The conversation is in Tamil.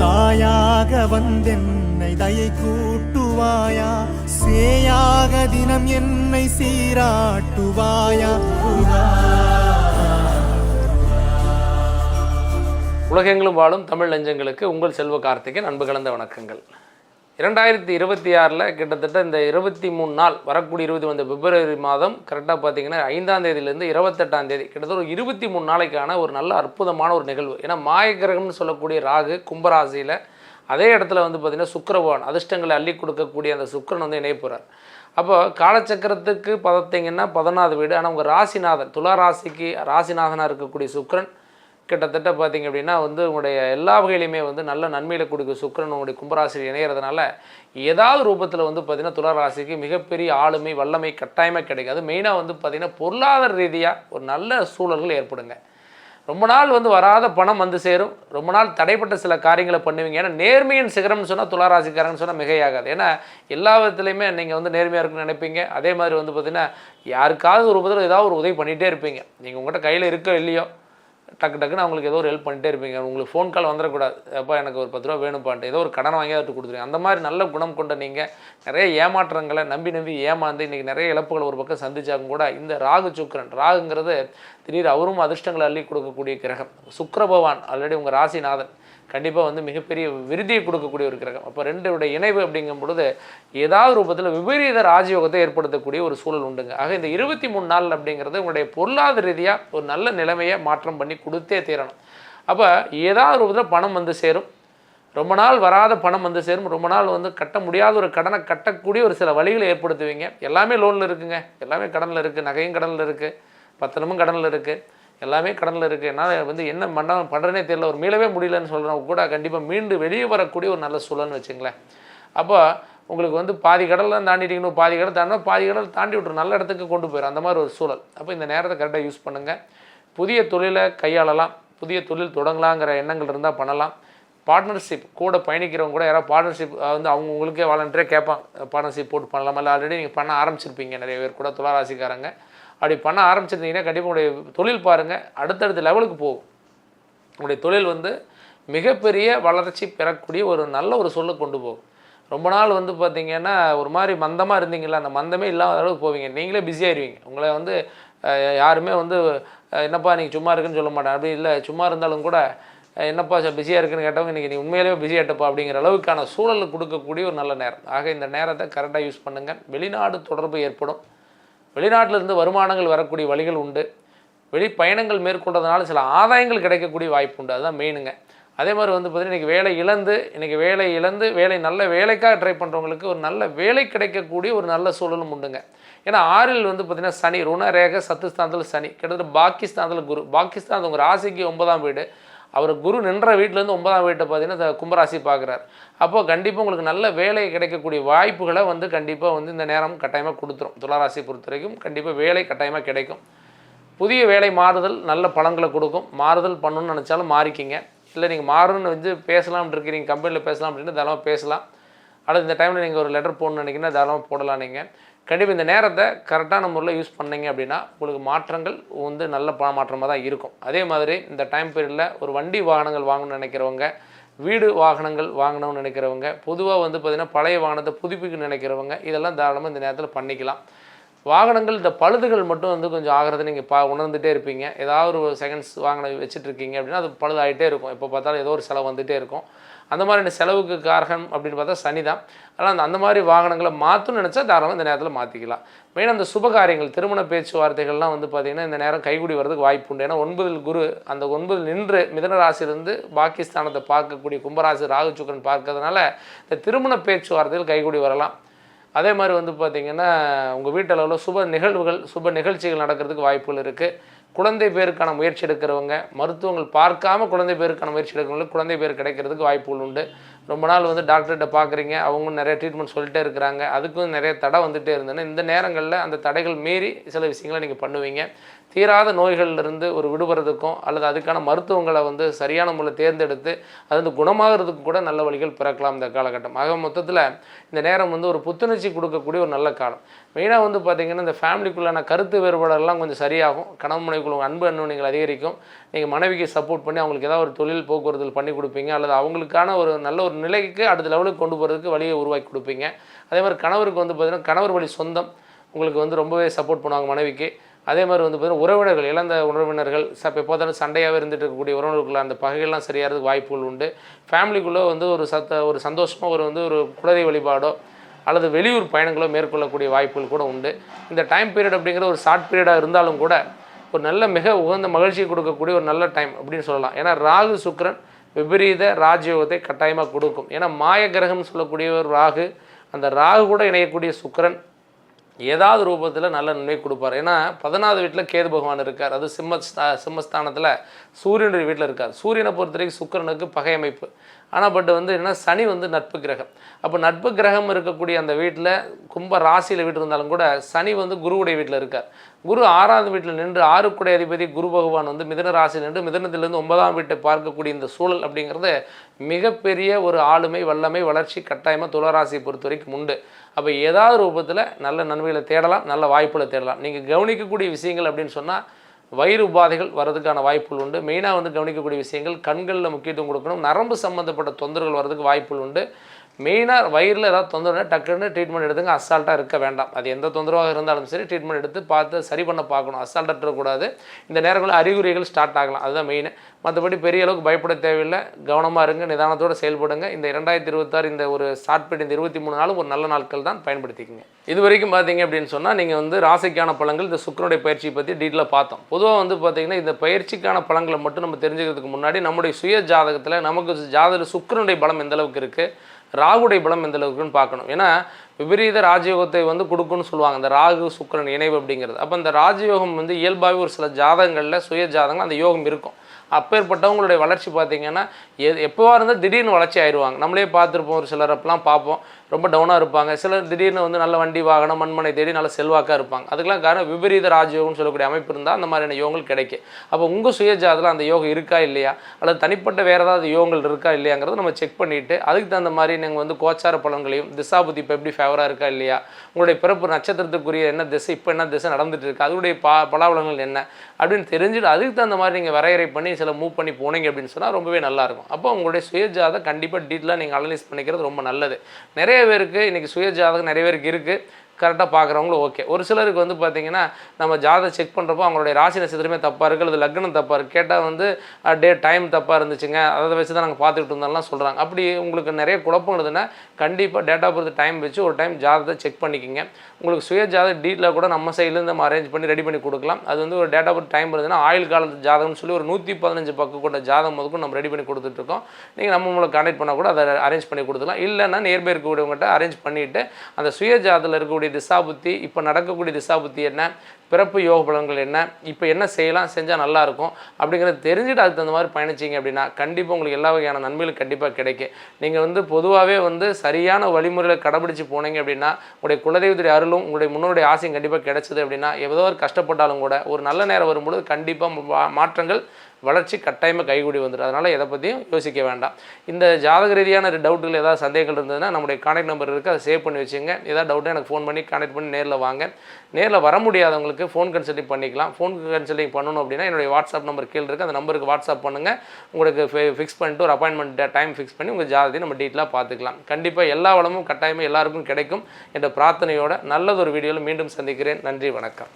தாயாக வந்தென்னை தயை கூட்டுவாயா? சேயாக தினம் என்னை சீராட்டுவாயா? உலகெங்கிலும் வாழும் தமிழ் நெஞ்சங்களுக்கு உங்கள் செல்வ கார்த்திகேயன் அன்பு கலந்த வணக்கங்கள். இரண்டாயிரத்தி இருபத்தி ஆறில் கிட்டத்தட்ட இந்த இருபத்தி மூணு நாள் வரக்கூடிய இருபத்தி வந்த பிப்ரவரி மாதம் கரெக்டாக பார்த்தீங்கன்னா ஐந்தாம் தேதியிலேருந்து இருபத்தெட்டாம் தேதி கிட்டத்தட்ட ஒரு இருபத்தி மூணு நாளைக்கான ஒரு நல்ல அற்புதமான ஒரு நிகழ்வு. ஏன்னா மாயக்கிரகம்னு சொல்லக்கூடிய ராகு கும்பராசியில் அதே இடத்துல வந்து பார்த்திங்கன்னா சுக்கிரபவன் அதிர்ஷ்டங்களை அள்ளி கொடுக்கக்கூடிய அந்த சுக்கிரன் வந்து இணைய போகிறார் அப்போ காலச்சக்கரத்துக்கு பார்த்தீங்கன்னா பதினாவது வீடு. ஆனால் உங்கள் ராசிநாதன் துலா ராசிக்கு ராசிநாதனாக இருக்கக்கூடிய சுக்கிரன் கிட்டத்தட்ட பார்த்தீங்க அப்படின்னா வந்து உங்களுடைய எல்லா வகையிலையுமே வந்து நல்ல நன்மையில் கொடுக்க சுக்கரன் உங்களுடைய கும்பராசி இணையிறதுனால. ஏதாவது ரூபத்தில் வந்து பார்த்தீங்கன்னா துளராசிக்கு மிகப்பெரிய ஆளுமை வல்லமை கட்டாயமாக கிடைக்காது மெயினாக வந்து பார்த்திங்கன்னா பொருளாதார ரீதியாக ஒரு நல்ல சூழல்கள் ஏற்படுங்க. ரொம்ப நாள் வந்து வராத பணம் வந்து சேரும். ரொம்ப நாள் தடைப்பட்ட சில காரியங்களை பண்ணுவீங்க. ஏன்னா நேர்மையின் சிகரம்னு சொன்னால் துளாராசிக்காரன்னு சொன்னால் மிகையாகாது ஏன்னா எல்லா விதத்துலையுமே நீங்கள் வந்து நேர்மையாக இருக்குன்னு நினைப்பீங்க. அதே மாதிரி வந்து பார்த்தீங்கன்னா யாருக்காவது ஒரு பதில் ஏதாவது ஒரு உதவி பண்ணிகிட்டே இருப்பீங்க. நீங்கள் உங்கள்கிட்ட கையில் இருக்கோ இல்லையோ டக்கு டக்குன்னு அவங்களுக்கு ஏதோ ஒரு ஹெல்ப் பண்ணிட்டே இருப்பீங்க. உங்களுக்கு ஃபோன் கால் வந்துடக்கூடாது அப்பா எனக்கு ஒரு பத்து ரூபா வேணும்ப்பான்ட்டு ஏதோ ஒரு கடன் வாங்கி அவர்கிட்ட கொடுத்துருங்க அந்த மாதிரி நல்ல குணம் கொண்ட நீங்கள் நிறைய ஏமாற்றங்களை நம்பி நம்பி ஏமாந்து இன்றைக்கி நிறைய இழப்புகளை ஒரு பக்கம் சந்திச்சாலும் கூட இந்த ராகு சுக்கிரன் ராகுங்கிறது திடீர் அவரும் அதிர்ஷ்டங்களை அள்ளி கொடுக்கக்கூடிய கிரகம். சுக்கர பகவான் ஆல்ரெடி உங்கள் ராசிநாதன். கண்டிப்பாக வந்து மிகப்பெரிய விருதியை கொடுக்கக்கூடிய ஒரு கிரகம். அப்போ ரெண்டுடைய இணைவு அப்படிங்கும் பொழுது ஏதாவது ரூபத்தில் விபரீத ராஜயோகத்தை ஏற்படுத்தக்கூடிய ஒரு சூழல் உண்டுங்க. ஆக இந்த இருபத்தி மூணு நாள் அப்படிங்கிறது உங்களுடைய பொருளாதார ரீதியாக ஒரு நல்ல நிலைமையை மாற்றம் பண்ணி கொடுத்தே தீரணும். அப்போ ஏதாவது ரூபத்தில் பணம் வந்து சேரும். ரொம்ப நாள் வராத பணம் வந்து சேரும். ரொம்ப நாள் வந்து கட்ட முடியாத ஒரு கடனை கட்டக்கூடிய ஒரு சில வழிகளை ஏற்படுத்துவீங்க. எல்லாமே லோனில் இருக்குங்க. எல்லாமே கடனில் இருக்குது நகையும் கடனில் இருக்குது பத்திரமும் கடனில் இருக்குது எல்லாமே கடனில் இருக்குது என்னால் வந்து என்ன பண்ண பண்ணுறேனே தெரியல. ஒரு மீளவே முடியலன்னு சொல்கிறவங்க கூட கண்டிப்பாக மீண்டு வெளியே வரக்கூடிய ஒரு நல்ல சூழல்னு வச்சுங்களேன். அப்போ உங்களுக்கு வந்து பாதி கடலில் தாண்டிட்டீங்கன்னு பாதி கடல் தாண்டினா பாதி கடல் தாண்டி விட்ரு நல்ல இடத்துக்கு கொண்டு போயிடும் அந்த மாதிரி ஒரு சூழல். அப்போ இந்த நேரத்தை கரெக்டாக யூஸ் பண்ணுங்கள் புதிய தொழிலை கையாளலாம். புதிய தொழில் தொடங்கலாங்கிற எண்ணங்கள் இருந்தால் பண்ணலாம். பார்ட்னர்ஷிப் கூட பயணிக்கிறவங்க கூட யாராவது பார்ட்னர்ஷிப் வந்து அவங்க உங்களுக்கே வாலண்டியரே கேட்பான் பார்ட்னர்ஷிப் போட்டு பண்ணலாமா? இல்லை ஆல்ரெடி நீங்கள் பண்ண ஆரம்பிச்சிருப்பீங்க. நிறைய பேர் கூட துளாராசிக்காரங்க. அப்படி பண்ண ஆரம்பிச்சிருந்தீங்கன்னா கண்டிப்பாக உங்களுடைய தொழில் பாருங்கள் அடுத்தடுத்த லெவலுக்கு போகும். உங்களுடைய தொழில் வந்து மிகப்பெரிய வளர்ச்சி பெறக்கூடிய ஒரு நல்ல ஒரு சொல்ல கொண்டு போகும். ரொம்ப நாள் வந்து பார்த்தீங்கன்னா ஒரு மாதிரி மந்தமாக இருந்தீங்களா அந்த மந்தமே இல்லாத அளவுக்கு போவீங்க. நீங்களே பிஸியாயிருவீங்க உங்களை வந்து யாருமே வந்து என்னப்பா நீங்கள் சும்மா இருக்குன்னு சொல்ல மாட்டேன் அப்படி இல்லை சும்மா இருந்தாலும் கூட என்னப்பா என்னப்பா பிஸியாக இருக்குன்னு கேட்டவங்க இன்றைக்கி நீ உண்மையிலேயே பிஸியாகிட்டப்பா அப்படிங்கிற அளவுக்கான சூழல் கொடுக்கக்கூடிய ஒரு நல்ல நேரம். ஆக இந்த நேரத்தை கரெக்டாக யூஸ் பண்ணுங்கள் வெளிநாடு தொடர்பு ஏற்படும். வெளிநாட்டிலிருந்து வருமானங்கள் வரக்கூடிய வழிகள் உண்டு. வெளி பயணங்கள் மேற்கொண்டதுனால சில ஆதாயங்கள் கிடைக்கக்கூடிய வாய்ப்பு உண்டு. அதுதான் மெயினுங்க அதே மாதிரி வந்து பார்த்தீங்கன்னா இன்றைக்கி வேலை இழந்து இன்றைக்கி வேலை இழந்து வேலை நல்ல வேலைக்காக ட்ரை பண்ணுறவங்களுக்கு ஒரு நல்ல வேலை கிடைக்கக்கூடிய ஒரு நல்ல சூழலும் உண்டுங்க. ஏன்னா ஆறில் வந்து பார்த்திங்கன்னா சனி ருணரேக சத்துஸ்தானத்தில் சனி கிட்டத்தட்ட பாகிஸ்தானத்தில் குரு. பாகிஸ்தான் உங்கள் ராசிக்கு ஒன்பதாம் வீடு. அவர் குரு நின்ற வீட்டிலேருந்து ஒன்பதாம் வீட்டை பார்த்தீங்கன்னா கும்பராசி பார்க்குறாரு. அப்போ கண்டிப்பாக உங்களுக்கு நல்ல வேலை கிடைக்கக்கூடிய வாய்ப்புகளை வந்து கண்டிப்பாக வந்து இந்த நேரம் கட்டாயமாக கொடுத்துரும். துளாராசி பொறுத்த வரைக்கும் கண்டிப்பாக வேலை கட்டாயமாக கிடைக்கும். புதிய வேலை மாறுதல் நல்ல பலன்களை கொடுக்கும். மாறுதல் பண்ணணும்னு நினச்சாலும் மாறிக்கிங்க. இல்லை நீங்கள் மாறணும்னு வந்து பேசலாம்னு இருக்கிறீங்க கம்பெனியில் பேசலாம் அப்படின்னு தாராளமாக பேசலாம். அடுத்து இந்த டைமில் நீங்கள் ஒரு லெட்டர் போடணும்னு நினைக்கிறீங்கன்னா தாராளமாக போடலாம் நீங்கள் கண்டிப்பாக இந்த நேரத்தை கரெக்டான முறையில் யூஸ் பண்ணிங்க அப்படின்னா உங்களுக்கு மாற்றங்கள் வந்து நல்ல ப மாற்றமாக தான் இருக்கும். அதே மாதிரி இந்த டைம் பீரியடில் ஒரு வண்டி வாகனங்கள் வாங்கணும்னு நினைக்கிறவங்க வீடு வாகனங்கள் வாங்கணும்னு நினைக்கிறவங்க பொதுவாக வந்து பார்த்திங்கன்னா பழைய வாகனத்தை புதுப்பிக்க நினைக்கிறவங்க இதெல்லாம் தாராளமாக இந்த நேரத்தில் பண்ணிக்கலாம். வாகனங்கள் இந்த பழுதுகள் மட்டும் வந்து கொஞ்சம் ஆகிறத நீங்கள் பா உணர்ந்துட்டே இருப்பீங்க. ஏதாவது ஒரு செகண்ட்ஸ் வாங்கின வச்சுட்டு இருக்கீங்க அப்படின்னா அது பழுதாகிட்டே இருக்கும். எப்போ பார்த்தாலும் ஏதோ ஒரு செலவு வந்துகிட்டே இருக்கும். அந்த மாதிரி செலவுக்கு காரகம் அப்படின்னு பார்த்தா சனி தான். ஆனால் அந்த அந்த மாதிரி வாகனங்களை மாற்றணும்னு நினச்சா தாராளமாக இந்த நேரத்தில் மாற்றிக்கலாம் மெயினாக அந்த சுபகாரியங்கள் திருமண பேச்சுவார்த்தைகள்லாம் வந்து பார்த்திங்கன்னா இந்த நேரம் கைகூடி வரதுக்கு வாய்ப்பு உண்டு. ஏன்னா ஒன்பதில் குரு அந்த ஒன்பதில் நின்று மிதனராசிலிருந்து பாகிஸ்தானத்தை பார்க்கக்கூடிய கும்பராசி ராகு சுக்கரன் பார்க்கறதுனால இந்த திருமண பேச்சுவார்த்தைகள் கைகூடி வரலாம். அதே மாதிரி வந்து பார்த்திங்கன்னா உங்கள் வீட்டளவில் சுப நிகழ்வுகள் சுப நிகழ்ச்சிகள் நடக்கிறதுக்கு வாய்ப்புகள் இருக்குது குழந்தை பேருக்கான முயற்சி எடுக்கிறவங்க மருத்துவங்கள் பார்க்காம குழந்தை பேருக்கான முயற்சி எடுக்கிறவங்களுக்கு குழந்தை பேர் கிடைக்கிறதுக்கு வாய்ப்புகள் உண்டு. ரொம்ப நாள் வந்து டாக்டர்கிட்ட பார்க்குறீங்க அவங்க நிறைய ட்ரீட்மெண்ட் சொல்லிட்டே இருக்கிறாங்க அதுக்கும் நிறைய தடை வந்துகிட்டே இருந்ததுன்னா இந்த நேரங்களில் அந்த தடைகள் மீறி சில விஷயங்களை நீங்கள் பண்ணுவீங்க. தீராத நோய்கள்லேருந்து ஒரு விடுபடுறதுக்கும் அல்லது அதுக்கான மருத்துவங்களை வந்து சரியான முறையில் தேர்ந்தெடுத்து அது வந்து குணமாகிறதுக்கு கூட நல்ல வழிகள் பிறக்கலாம் இந்த காலகட்டம். ஆக மொத்தத்தில் இந்த நேரம் வந்து ஒரு புத்துணர்ச்சி கொடுக்கக்கூடிய ஒரு நல்ல காலம். மெயினாக வந்து பார்த்திங்கன்னா இந்த ஃபேமிலிக்குள்ளான கருத்து வேறுபாடெல்லாம் கொஞ்சம் சரியாகும். கணவன் மனைவிக்குள்ள அன்பு அன்புகள் அதிகரிக்கும். நீங்கள் மனைவிக்கு சப்போர்ட் பண்ணி அவங்களுக்கு ஏதாவது ஒரு தொழில் போக்குவரத்தில் பண்ணி கொடுப்பீங்க. அல்லது அவங்களுக்கான ஒரு நல்ல ஒரு நிலைக்கு அடுத்த லெவலுக்கு கொண்டு போகிறதுக்கு வழியை உருவாக்கி கொடுப்பீங்க. அதே மாதிரி கணவருக்கு வந்து பார்த்திங்கன்னா கணவர் வழி சொந்தம். உங்களுக்கு வந்து ரொம்பவே சப்போர்ட் பண்ணுவாங்க மனைவிக்கு. அதே மாதிரி வந்து பார்த்திங்கன்னா உறவினர்கள் இழந்த உறவினர்கள் ச இப்போ பார்த்தாலும் சண்டையாகவே இருந்துட்டு இருக்கக்கூடிய உறவினர்களுக்குள்ள அந்த பகைகள்லாம் சரியாகிறதுக்கு வாய்ப்புகள் உண்டு. ஃபேமிலிக்குள்ளே வந்து ஒரு சத்த ஒரு சந்தோஷமாக ஒரு வந்து ஒரு குலதெய்வ வழிபாடோ அல்லது வெளியூர் பயணங்களோ மேற்கொள்ளக்கூடிய வாய்ப்புகள் கூட உண்டு. இந்த டைம் பீரியட் அப்படிங்கிற ஒரு ஷார்ட் பீரியடாக இருந்தாலும் கூட ஒரு நல்ல மிக உகந்த மகிழ்ச்சியை கொடுக்கக்கூடிய ஒரு நல்ல டைம் அப்படின்னு சொல்லலாம். ஏன்னா ராகு சுக்ரன் விபரீத ராஜயோகத்தை கட்டாயமாக கொடுக்கும். ஏன்னா மாய கிரகம்னு சொல்லக்கூடிய ஒரு ராகு அந்த ராகு கூட இணையக்கூடிய சுக்கிரன் ஏதாவது ரூபத்தில் நல்ல நன்மை கொடுப்பார். ஏன்னா பதினாவது வீட்டில் கேது பகவான் இருக்கார். அது சிம்ம சிம்மஸ்தானத்தில் சூரியனுடைய வீட்டில் இருக்கார். சூரியனை பொறுத்த வரைக்கும் சுக்கிரனுக்கு பகை அமைப்பு. ஆனால் பட் வந்து என்ன சனி வந்து நட்பு கிரகம். அப்போ நட்பு கிரகம் இருக்கக்கூடிய அந்த வீட்டில் கும்ப ராசியில் வீட்டு இருந்தாலும் கூட சனி வந்து குருவுடைய வீட்டில் இருக்கார். குரு ஆறாவது வீட்டில் நின்று ஆறுக்குடைய அதிபதி குரு பகவான் வந்து மிதன ராசியில் நின்று மிதனத்திலிருந்து ஒன்பதாம் வீட்டை பார்க்கக்கூடிய இந்த சூழல் அப்படிங்கிறது மிகப்பெரிய ஒரு ஆளுமை வல்லமை வளர்ச்சி கட்டாயமாக துளராசியை பொறுத்த வரைக்கும் உண்டு. அப்போ ஏதாவது ரூபத்தில் நல்ல நன்மைகளை தேடலாம் நல்ல வாய்ப்புகளை தேடலாம். நீங்கள் கவனிக்கக்கூடிய விஷயங்கள் அப்படின்னு சொன்னால் வயிறு உபாதைகள் வரதுக்கான வாய்ப்புகள் உண்டு. மெயினாக வந்து கவனிக்கக்கூடிய விஷயங்கள் கண்களில் முக்கியத்துவம் கொடுக்கணும். நரம்பு சம்மந்தப்பட்ட தொந்தரவுகள் வரதுக்கு வாய்ப்புகள் உண்டு. மெயினாக வயிறில் ஏதாவது தொந்தரவுனா டக்குன்னு ட்ரீட்மெண்ட் எடுத்துங்க. அசால்ட்டாக இருக்க வேண்டாம். அது எந்த தொந்தரவாக இருந்தாலும் சரி ட்ரீட்மெண்ட் எடுத்து பார்த்து சரி பண்ண பார்க்கணும். அசால்ட்டாக இருக்கக்கூடாது. இந்த நேரங்களில் அறிகுறிகள் ஸ்டார்ட் ஆகலாம். அதுதான் மெயின் மற்றபடி பெரிய அளவுக்கு பயப்பட தேவையில்லை. கவனமாக இருங்க. நிதானத்தோடு செயல்படுங்க. இந்த இரண்டாயிரத்தி இருபத்தாறு இந்த ஒரு ஸ்டார்ட் பண்ணி இந்த இருபத்தி மூணு நாளும் ஒரு நல்ல நாட்கள் தான் பயன்படுத்திக்கங்க. இது வரைக்கும் பார்த்தீங்க அப்படின்னு சொன்னால் நீங்கள் வந்து ராசிக்கான பழங்கள் இந்த சுக்கரனுடைய பயிற்சியை பற்றி டீட்டெயிலாக பார்த்தோம். பொதுவாக வந்து பார்த்திங்கன்னா இந்த பயிற்சிக்கான பழங்களை மட்டும் நம்ம தெரிஞ்சுக்கிறதுக்கு முன்னாடி நம்முடைய சுய ஜாதகத்தில் நமக்கு ஜாதக சுக்கிரனுடைய பலம் எந்த அளவுக்கு இருக்குது ராகுடைய பலம் எந்த அளவுக்குன்னு பார்க்கணும். ஏன்னா விபரீத ராஜயோகத்தை வந்து கொடுக்குன்னு சொல்லுவாங்க. இந்த ராகு சுக்கிரன் இணைவு அப்படிங்கிறது. அப்போ இந்த ராஜயோகம் வந்து இயல்பாகவே ஒரு சில ஜாதகங்களில் சுய ஜாதகங்கள் அந்த யோகம் இருக்கும். அப்பேற்பட்டவங்களுடைய வளர்ச்சி பார்த்தீங்கன்னா எ எப்போவாக இருந்தால் திடீர்னு வளர்ச்சி ஆயிடுவாங்க நம்மளே பார்த்துருப்போம் ஒரு சிலர் அப்பெல்லாம் பார்ப்போம் ரொம்ப டவுனாக இருப்பாங்க. சிலர் திடீர்னு வந்து நல்ல வண்டி வாகனம் மண்மனை தேடி நல்ல செல்வாக்காக இருப்பாங்க. அதுக்கெல்லாம் காரணம் விபரீத ராஜயோகம்னு சொல்லக்கூடிய அமைப்பு இருந்தால் அந்த மாதிரியான யோகங்கள் கிடைக்கும். அப்போ உங்கள் சுயஜாதத்தில் அந்த யோகம் இருக்கா இல்லையா? அல்லது தனிப்பட்ட வேறு ஏதாவது யோகங்கள் இருக்கா இல்லையாங்கிறத நம்ம செக் பண்ணிவிட்டு அதுக்கு தகுந்த மாதிரி நீங்கள் வந்து கோச்சார பலன்களையும் திசாபுத்தி இப்போ எப்படி ஃபேவராக இருக்கா இல்லையா? உங்களுடைய பிறப்பு நட்சத்திரத்துக்குரிய என்ன திசை இப்போ என்ன திசை நடந்துட்டு இருக்கு? அதனுடைய பா பலாபலங்கள் என்ன? அப்படின்னு தெரிஞ்சுட்டு அதுக்கு தகுந்த மாதிரி நீங்கள் வரையறை பண்ணி சில மூவ் பண்ணி போனீங்க அப்படின்னு சொன்னால் ரொம்பவே நல்லாயிருக்கும் அப்போ உங்களுடைய சுயஜாதம் கண்டிப்பாக டீட்டெயிலாக நீங்கள் அனலைஸ் பண்ணிக்கிறது ரொம்ப நல்லது. நிறைய பேருக்கு இன்றைக்கி சுயஜாதகம் நிறைய பேருக்கு இருக்குது கரெக்டாக பார்க்குறவங்களும் ஓகே ஒரு சிலருக்கு வந்து பார்த்தீங்கன்னா நம்ம ஜாதகம் செக் பண்ணுறப்போ அவங்களுடைய ராசி நட்சத்திரமே தப்பாக இருக்குது அல்லது லக்னம் தப்பாக இருக்குது கேட்டால் வந்து டே டைம் தப்பாக இருந்துச்சுங்க. அதை வச்சு தான் நாங்கள் பார்த்துக்கிட்டு இருந்தாலும் சொல்கிறாங்க அப்படி உங்களுக்கு நிறைய குழப்பம் இருந்ததுன்னா கண்டிப்பாக டேட் ஆஃப் பர்த் டைம் வச்சு ஒரு டைம் ஜாதகத்தை செக் பண்ணிக்கோங்க. உங்களுக்கு சுய ஜாதக டீட்டில் கூட நம்ம சைட்லேருந்து நம்ம அரேஞ்ச் பண்ணி ரெடி பண்ணி கொடுக்கலாம். அது வந்து ஒரு டேட் ஆஃப் பர்த் டைம் இருந்ததுன்னா ஆயுள் காலத்து ஜாதகம்னு சொல்லி ஒரு நூற்றி பதினஞ்சு பக்கம் கொண்ட ஜாதகம் முதற்கும் நம்ம ரெடி பண்ணி கொடுத்துட்ருக்கோம் நீங்கள் நம்ம உங்களை கான்டாக்ட் பண்ணால் கூட அதை அரேஞ்ச் பண்ணி கொடுத்துக்கலாம். இல்லைன்னா நியர்பை இருக்கக்கூடியவங்ககிட்ட அரேஞ்ச் பண்ணிவிட்டு அந்த சுய ஜாதத்தில் இருக்கக்கூடிய திசாபுத்தி இப்போ நடக்கக்கூடிய திசாபுத்தி என்ன? பிறப்பு யோக பலன்கள் என்ன? இப்போ என்ன செய்யலாம் செஞ்சால் நல்லா இருக்கும்? அப்படிங்கிறத தெரிஞ்சுட்டு அதுக்கு தகுந்த மாதிரி பயணிச்சிங்க அப்படின்னா கண்டிப்பாக உங்களுக்கு எல்லா வகையான நன்மைகளும் கண்டிப்பாக கிடைக்கும். நீங்கள் வந்து பொதுவாகவே வந்து சரியான வழிமுறையில் கடைபிடிச்சு போனீங்க அப்படின்னா உங்களுடைய குலதெய்வத்துடைய அருளும் உங்களுடைய முன்னோருடைய ஆசையும் கண்டிப்பாக கிடைச்சது அப்படின்னா ஏதோ ஒரு கஷ்டப்பட்டாலும் கூட ஒரு நல்ல நேரம் வரும்பொழுது கண்டிப்பாக மாற்றங்கள் வளர்ச்சி கட்டாயமாக கைகூடி வந்துடும் அதனால் எதை பற்றியும் யோசிக்க வேண்டாம். இந்த ஜாதக ரீதியான டவுட்டுகள் ஏதாவது சந்தேகங்கள் இருந்ததுன்னா நம்முடைய கான்டாக்ட் நம்பர் இருக்குது அதை சேவ் பண்ணி வச்சுங்க ஏதாவது டவுட்டாக எனக்கு ஃபோன் பண்ணி கான்டாக்ட் பண்ணி நேரில் வாங்க. நேரில் வர முடியாதவங்களுக்கு ஃபோன் கன்சல்டிங் பண்ணிக்கலாம். ஃபோன் கன்சல்டிங் பண்ணணும் அப்படின்னா என்னுடைய வாட்ஸ்அப் நம்பர் கீழே இருக்குது அந்த நம்பருக்கு வாட்ஸ்அப் பண்ணுங்கள் உங்களுக்கு ஃபிக்ஸ் பண்ணிட்டு ஒரு அப்பாயின்மெண்ட் டைம் ஃபிக்ஸ் பண்ணி உங்கள் ஜாதகத்தை நம்ம டீட்டெயிலாக பார்த்துக்கலாம். கண்டிப்பாக எல்லா வளமும் கட்டாயமாக எல்லாருக்கும் கிடைக்கும் என்ற பிரார்த்தனையோட நல்லதொரு வீடியோவில் மீண்டும் சந்திக்கிறேன். நன்றி வணக்கம்.